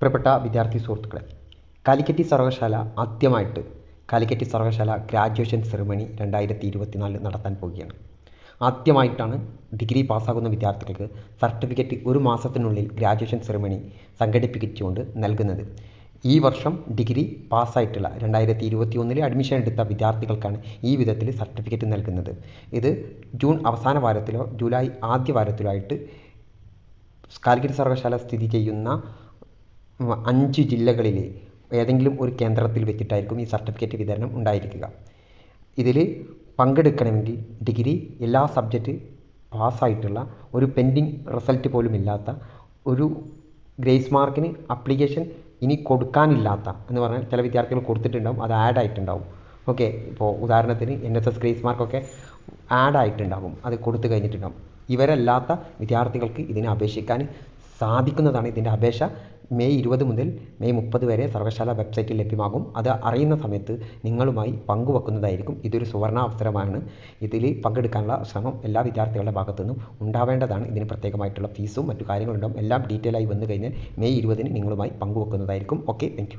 പ്രിയപ്പെട്ട വിദ്യാർത്ഥി സുഹൃത്തുക്കളെ കാലിക്കറ്റ് സർവകലാശാല ആദ്യമായിട്ട് കാലിക്കറ്റ് സർവകലാശാല ഗ്രാജുവേഷൻ സെറിമണി രണ്ടായിരത്തി ഇരുപത്തിനാലിൽ നടത്താൻ പോവുകയാണ്. ആദ്യമായിട്ടാണ് ഡിഗ്രി പാസ്സാകുന്ന വിദ്യാർത്ഥികൾക്ക് സർട്ടിഫിക്കറ്റ് ഒരു മാസത്തിനുള്ളിൽ ഗ്രാജുവേഷൻ സെറിമണി സംഘടിപ്പിച്ചുകൊണ്ട് നൽകുന്നത്. ഈ വർഷം ഡിഗ്രി പാസ്സായിട്ടുള്ള രണ്ടായിരത്തി ഇരുപത്തി ഒന്നിൽ അഡ്മിഷൻ എടുത്ത വിദ്യാർത്ഥികൾക്കാണ് ഈ വിധത്തിൽ സർട്ടിഫിക്കറ്റ് നൽകുന്നത്. ഇത് ജൂൺ അവസാന വാരത്തിലോ ജൂലൈ ആദ്യ വാരത്തിലോ ആയിട്ട് കാലിക്കറ്റ് സർവകലാശാല സ്ഥിതി ചെയ്യുന്ന അഞ്ച് ജില്ലകളിലെ ഏതെങ്കിലും ഒരു കേന്ദ്രത്തിൽ വെച്ചിട്ടായിരിക്കും ഈ സർട്ടിഫിക്കറ്റ് വിതരണം ഉണ്ടായിരിക്കുക. ഇതിൽ പങ്കെടുക്കണമെങ്കിൽ ഡിഗ്രി എല്ലാ സബ്ജക്റ്റ് പാസ്സായിട്ടുള്ള ഒരു പെൻഡിങ് റിസൾട്ട് പോലും ഇല്ലാത്ത ഒരു ഗ്രേസ് മാർക്കിന് അപ്ലിക്കേഷൻ ഇനി കൊടുക്കാനില്ലാത്ത എന്ന് പറഞ്ഞാൽ ചില വിദ്യാർത്ഥികൾ കൊടുത്തിട്ടുണ്ടാവും അത് ആഡ് ആയിട്ടുണ്ടാവും. ഓക്കെ ഇപ്പോൾ ഉദാഹരണത്തിന് എൻ എസ് എസ് ഗ്രേസ് മാർക്കൊക്കെ ആഡ് ആയിട്ടുണ്ടാകും അത് കൊടുത്തു കഴിഞ്ഞിട്ടുണ്ടാകും ഇവരല്ലാത്ത വിദ്യാർത്ഥികൾക്ക് ഇതിനെ അപേക്ഷിക്കാൻ സാധിക്കുന്നതാണ് ഇതിന്റെ അപേക്ഷ. മെയ് ഇരുപത് മുതൽ മെയ് മുപ്പത് വരെ സർവകലാശാല വെബ്സൈറ്റിൽ ലഭ്യമാകും. അത് അറിയുന്ന സമയത്ത് നിങ്ങളുമായി പങ്കുവെക്കുന്നതായിരിക്കും. ഇതൊരു സുവർണ അവസരമാണ്. ഇതിൽ പങ്കെടുക്കാനുള്ള ശ്രമം എല്ലാ വിദ്യാർത്ഥികളുടെ ഭാഗത്തു നിന്നും ഉണ്ടാവേണ്ടതാണ്. ഇതിന് പ്രത്യേകമായിട്ടുള്ള ഫീസും മറ്റു കാര്യങ്ങളുണ്ടാകും എല്ലാം ഡീറ്റെയിൽ ആയി വന്നു കഴിഞ്ഞാൽ മെയ് ഇരുപതിന് നിങ്ങളുമായി പങ്കുവെക്കുന്നതായിരിക്കും. Okay thank